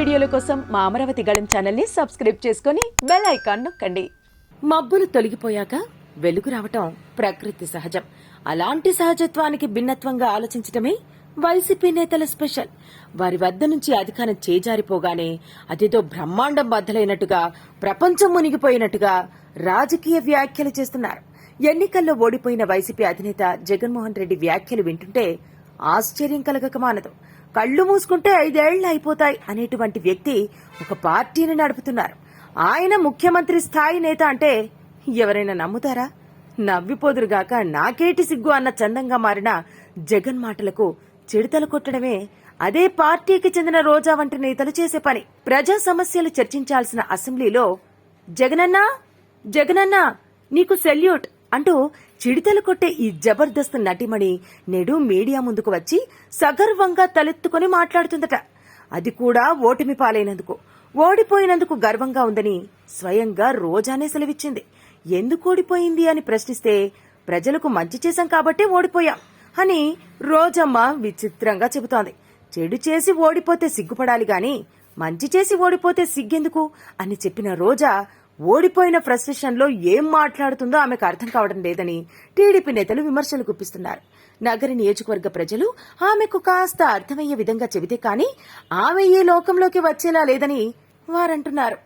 వీడియోల కోసం మా అమరావతి గళం ఛానల్ని సబ్స్క్రైబ్ చేసుకొని బెల్ ఐకాన్ నొక్కండి. మబ్బులు తొలగిపోయాక వెలుగు రావటం ప్రకృతి సహజం. అలాంటి సహజత్వానికి భిన్నత్వంగా ఆలోచించటమే వైసీపీ నేతల స్పెషల్. వారి వద్ద నుంచి అధికారం చేజారిపోగానే అదేదో బ్రహ్మాండం బద్దలైనట్టుగా ప్రపంచం మునిగిపోయినట్టుగా రాజకీయ వ్యాఖ్యలు చేస్తున్నారు. ఎన్నికల్లో ఓడిపోయిన వైసీపీ అధినేత జగన్మోహన్ రెడ్డి వ్యాఖ్యలు వింటుంటే ఆశ్చర్యం కలగక మానదు. కళ్ళు మూసుకుంటే ఐదేళ్ళు అయిపోతాయి అనేటువంటి వ్యక్తి ఒక పార్టీని నడుపుతున్నారు. ఆయన ముఖ్యమంత్రి స్థాయి నేత అంటే ఎవరైనా నమ్ముతారా? నవ్విపోదురుగాక నాకేటి సిగ్గు అన్న చందంగా మారిన జగన్ మాటలకు చెడుతలు కొట్టడమే అదే పార్టీకి చెందిన రోజా వంటి నేతలు చేసే పని. ప్రజా సమస్యలు చర్చించాల్సిన అసెంబ్లీలో జగనన్నా జగనన్నా నీకు సెల్యూట్. అంటూ చిడితలు కొట్టే ఈ జబర్దస్త్ నటిమణి నేడు మీడియా ముందుకు వచ్చి సగర్వంగా తలెత్తుకుని మాట్లాడుతుందట. అది కూడా ఓటమి పాలైనందుకు. ఓడిపోయినందుకు గర్వంగా ఉందని స్వయంగా రోజానే సెలవిచ్చింది. ఎందుకు ఓడిపోయింది? అని ప్రశ్నిస్తే ప్రజలకు మంచి చేశాం కాబట్టే ఓడిపోయాం అని రోజమ్మ విచిత్రంగా చెబుతోంది. చెడు చేసి ఓడిపోతే సిగ్గుపడాలి గాని మంచి చేసి ఓడిపోతే సిగ్గెందుకు? అని చెప్పిన రోజా ఓడిపోయిన ఫ్రస్ట్రేషన్లో ఏం మాట్లాడుతుందో ఆమెకు అర్థం కావడం లేదని టీడీపీ నేతలు విమర్శలు గుప్పిస్తున్నారు. నగర నియోజకవర్గ ప్రజలు ఆమెకు కాస్త అర్థమయ్యే విధంగా చెబితే కానీ ఆమె ఈ లోకంలోకి వచ్చేలా లేదని వారంటున్నారు.